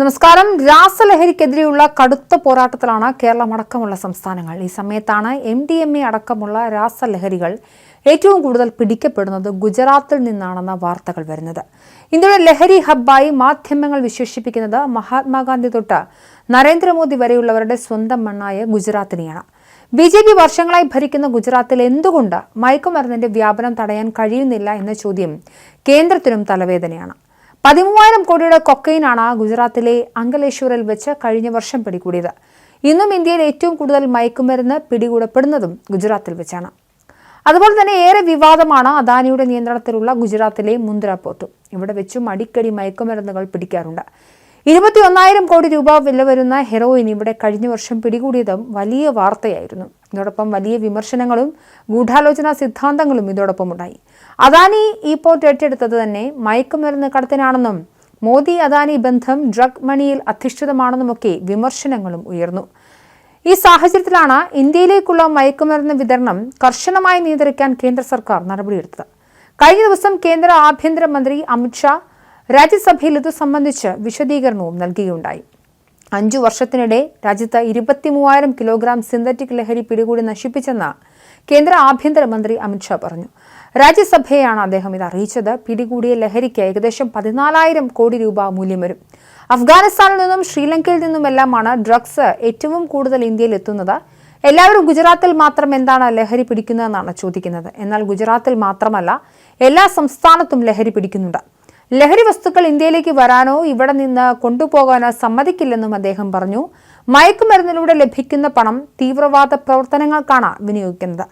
നമസ്കാരം. രാസലഹരിക്കെതിരെയുള്ള കടുത്ത പോരാട്ടത്തിലാണ് കേരളം അടക്കമുള്ള സംസ്ഥാനങ്ങൾ. ഈ സമയത്താണ് എം ഡി എം എ അടക്കമുള്ള രാസലഹരികൾ ഏറ്റവും കൂടുതൽ പിടിക്കപ്പെടുന്നത് ഗുജറാത്തിൽ നിന്നാണെന്ന വാർത്തകൾ വരുന്നത്. ഇന്ത്യയുടെ ലഹരി ഹബ്ബായി മാധ്യമങ്ങൾ വിശേഷിപ്പിക്കുന്നത് മഹാത്മാഗാന്ധി തൊട്ട് നരേന്ദ്രമോദി വരെയുള്ളവരുടെ സ്വന്തം മണ്ണായ ഗുജറാത്തിനെയാണ്. ബി ജെ പി വർഷങ്ങളായി ഭരിക്കുന്ന ഗുജറാത്തിൽ എന്തുകൊണ്ട് മയക്കുമരുന്നിന്റെ വ്യാപനം തടയാൻ കഴിയുന്നില്ല എന്ന ചോദ്യം കേന്ദ്രത്തിനും തലവേദനയാണ്. പതിമൂവായിരം കോടിയുടെ കൊക്കൈനാണ് ഗുജറാത്തിലെ അങ്കലേശ്വറിൽ വെച്ച് കഴിഞ്ഞ വർഷം പിടികൂടിയത്. ഇന്നും ഇന്ത്യയിൽ ഏറ്റവും കൂടുതൽ മയക്കുമരുന്ന് പിടികൂടപ്പെടുന്നതും ഗുജറാത്തിൽ വെച്ചാണ്. അതുപോലെ തന്നെ ഏറെ വിവാദമാണ് അദാനിയുടെ നിയന്ത്രണത്തിലുള്ള ഗുജറാത്തിലെ മുന്ദ്ര പോർട്ടും ഇവിടെ വെച്ചും അടിക്കടി മയക്കുമരുന്നുകൾ പിടിക്കാറുണ്ട്. ഇരുപത്തി ഒന്നായിരം കോടി രൂപ വില വരുന്ന ഹെറോയിൻ ഇവിടെ കഴിഞ്ഞ വർഷം പിടികൂടിയതും വലിയ വാർത്തയായിരുന്നു. ഇതോടൊപ്പം വലിയ വിമർശനങ്ങളും ഗൂഢാലോചനാ സിദ്ധാന്തങ്ങളും ഇതോടൊപ്പം ഉണ്ടായി അദാനി ഈ പോർട്ട് ഏറ്റെടുത്തത് തന്നെ മയക്കുമരുന്ന് കടത്തിനാണെന്നും മോദി അദാനി ബന്ധം ഡ്രഗ് മണിയിൽ അധിഷ്ഠിതമാണെന്നുമൊക്കെ വിമർശനങ്ങളും ഉയർന്നു. ഈ സാഹചര്യത്തിലാണ് ഇന്ത്യയിലേക്കുള്ള മയക്കുമരുന്ന് വിതരണം കർശനമായി നിയന്ത്രിക്കാൻ കേന്ദ്ര സർക്കാർ നടപടിയെടുത്തത്. കഴിഞ്ഞ ദിവസം കേന്ദ്ര ആഭ്യന്തരമന്ത്രി അമിത്ഷാ രാജ്യസഭയിൽ ഇത് സംബന്ധിച്ച് വിശദീകരണവും നൽകുകയുണ്ടായി. അഞ്ചു വർഷത്തിനിടെ രാജ്യത്ത് ഇരുപത്തിമൂവായിരം കിലോഗ്രാം സിന്തറ്റിക് ലഹരി പിടികൂടി നശിപ്പിച്ചെന്ന് കേന്ദ്ര ആഭ്യന്തരമന്ത്രി അമിത്ഷാ പറഞ്ഞു. രാജ്യസഭയാണ് അദ്ദേഹം ഇത് അറിയിച്ചത്. പിടികൂടിയ ലഹരിക്ക് ഏകദേശം പതിനാലായിരം കോടി രൂപ മൂല്യം വരും അഫ്ഗാനിസ്ഥാനിൽ നിന്നും ശ്രീലങ്കയിൽ നിന്നുമെല്ലാമാണ് ഡ്രഗ്സ് ഏറ്റവും കൂടുതൽ ഇന്ത്യയിൽ എത്തുന്നത്. എല്ലാവരും ഗുജറാത്തിൽ മാത്രം എന്താണ് ലഹരി പിടിക്കുന്നതെന്നാണ് ചോദിക്കുന്നത്. എന്നാൽ ഗുജറാത്തിൽ മാത്രമല്ല എല്ലാ സംസ്ഥാനത്തും ലഹരി പിടിക്കുന്നുണ്ട്. ലഹരി വസ്തുക്കൾ ഇന്ത്യയിലേക്ക് വരാനോ ഇവിടെ നിന്ന് കൊണ്ടുപോകാനോ സമ്മതിക്കില്ലെന്നും അദ്ദേഹം പറഞ്ഞു. മയക്കുമരുന്നിലൂടെ ലഭിക്കുന്ന പണം തീവ്രവാദ പ്രവർത്തനങ്ങൾക്കാണ് വിനിയോഗിക്കുന്നത്.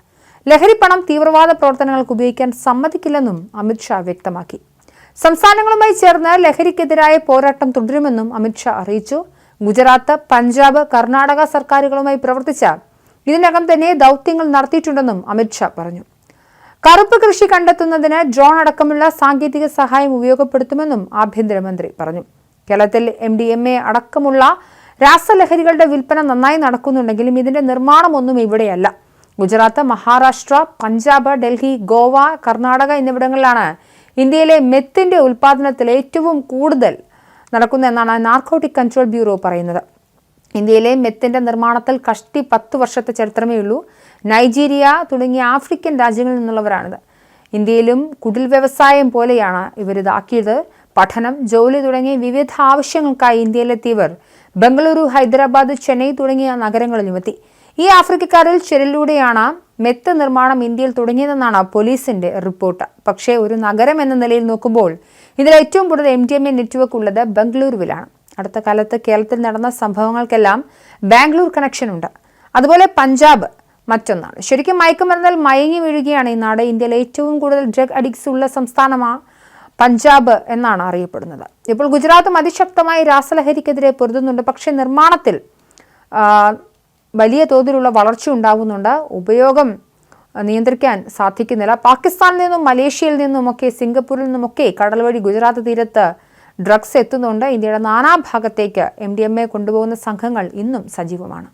ലഹരി പണം തീവ്രവാദ പ്രവർത്തനങ്ങൾക്ക് ഉപയോഗിക്കാൻ സമ്മതിക്കില്ലെന്നും അമിത്ഷാ വ്യക്തമാക്കി. സംസ്ഥാനങ്ങളുമായി ചേർന്ന് ലഹരിക്കെതിരായ പോരാട്ടം തുടരുമെന്നും അമിത്ഷാ അറിയിച്ചു. ഗുജറാത്ത് പഞ്ചാബ് കർണാടക സർക്കാരുകളുമായി പ്രവർത്തിച്ച ഇതിനകം തന്നെ ദൗത്യങ്ങൾ നടത്തിയിട്ടുണ്ടെന്നും അമിത്ഷാ പറഞ്ഞു. കറുപ്പ് കൃഷി കണ്ടെത്തുന്നതിന് ഡ്രോൺ അടക്കമുള്ള സാങ്കേതിക സഹായം ഉപയോഗപ്പെടുത്തുമെന്നും ആഭ്യന്തരമന്ത്രി പറഞ്ഞു. കേരളത്തിൽ എം ഡി എം എ അടക്കമുള്ള രാസലഹരികളുടെ വിൽപ്പന നന്നായി നടക്കുന്നുണ്ടെങ്കിലും ഇതിന്റെ നിർമ്മാണമൊന്നും ഇവിടെയല്ല. ഗുജറാത്ത് മഹാരാഷ്ട്ര പഞ്ചാബ് ഡൽഹി ഗോവ കർണാടക എന്നിവിടങ്ങളിലാണ് ഇന്ത്യയിലെ മെത്തിന്റെ ഉൽപാദനത്തിൽ ഏറ്റവും കൂടുതൽ നടക്കുന്നതെന്നാണ് നാർക്കോട്ടിക് കൺട്രോൾ ബ്യൂറോ പറയുന്നത്. ഇന്ത്യയിലെ മെത്തിന്റെ നിർമ്മാണത്തിൽ കഷ്ടി പത്ത് വർഷത്തെ ചരിത്രമേ ഉള്ളൂ. നൈജീരിയ തുടങ്ങിയ ആഫ്രിക്കൻ രാജ്യങ്ങളിൽ നിന്നുള്ളവരാണിത്. ഇന്ത്യയിലും കുടിൽ വ്യവസായം പോലെയാണ് ഇവരിതാക്കിയത് പഠനം ജോലി തുടങ്ങിയ വിവിധ ആവശ്യങ്ങൾക്കായി ഇന്ത്യയിലെത്തിയവർ ബംഗളൂരു ഹൈദരാബാദ് ചെന്നൈ തുടങ്ങിയ നഗരങ്ങളിലുമെത്തി ഈ ആഫ്രിക്കക്കാരിൽ ചിലരിലൂടെയാണ് മെത്ത് നിർമ്മാണം ഇന്ത്യയിൽ തുടങ്ങിയതെന്നാണ് പോലീസിന്റെ റിപ്പോർട്ട്. പക്ഷേ ഒരു നഗരം എന്ന നിലയിൽ നോക്കുമ്പോൾ ഇതിൽ ഏറ്റവും കൂടുതൽ എ നെറ്റ്വർക്ക് ഉള്ളത് ബംഗളൂരുവിലാണ്. അടുത്ത കാലത്ത് കേരളത്തിൽ നടന്ന സംഭവങ്ങൾക്കെല്ലാം ബാംഗ്ലൂർ കണക്ഷൻ ഉണ്ട്. അതുപോലെ പഞ്ചാബ് മറ്റൊന്നാണ്. ശരിക്കും മയക്കുമരുന്നിൽ മയങ്ങി വീഴുകയാണ് ഈ നാട്. ഇന്ത്യയിലെ ഏറ്റവും കൂടുതൽ ഡ്രഗ് അഡിക്ട്സ് ഉള്ള സംസ്ഥാനമാണ് പഞ്ചാബ് എന്നാണ് അറിയപ്പെടുന്നത്. ഇപ്പോൾ ഗുജറാത്തും അതിശക്തമായി രാസലഹരിക്കെതിരെ പൊരുതുന്നുണ്ട്. പക്ഷേ നിർമ്മാണത്തിൽ വലിയ തോതിലുള്ള വളർച്ച ഉണ്ടാകുന്നുണ്ട് ഉപയോഗം നിയന്ത്രിക്കാൻ സാധിക്കുന്നില്ല. പാകിസ്ഥാനിൽ നിന്നും മലേഷ്യയിൽ നിന്നുമൊക്കെ സിംഗപ്പൂരിൽ നിന്നുമൊക്കെ കടൽ വഴി ഗുജറാത്ത് തീരത്ത് ഡ്രഗ്സ് എത്തുന്നുണ്ട്. ഇന്ത്യയുടെ നാനാഭാഗത്തേക്ക് എം ഡി എം എ കൊണ്ടുപോകുന്ന സംഘങ്ങൾ ഇന്നും സജീവമാണ്.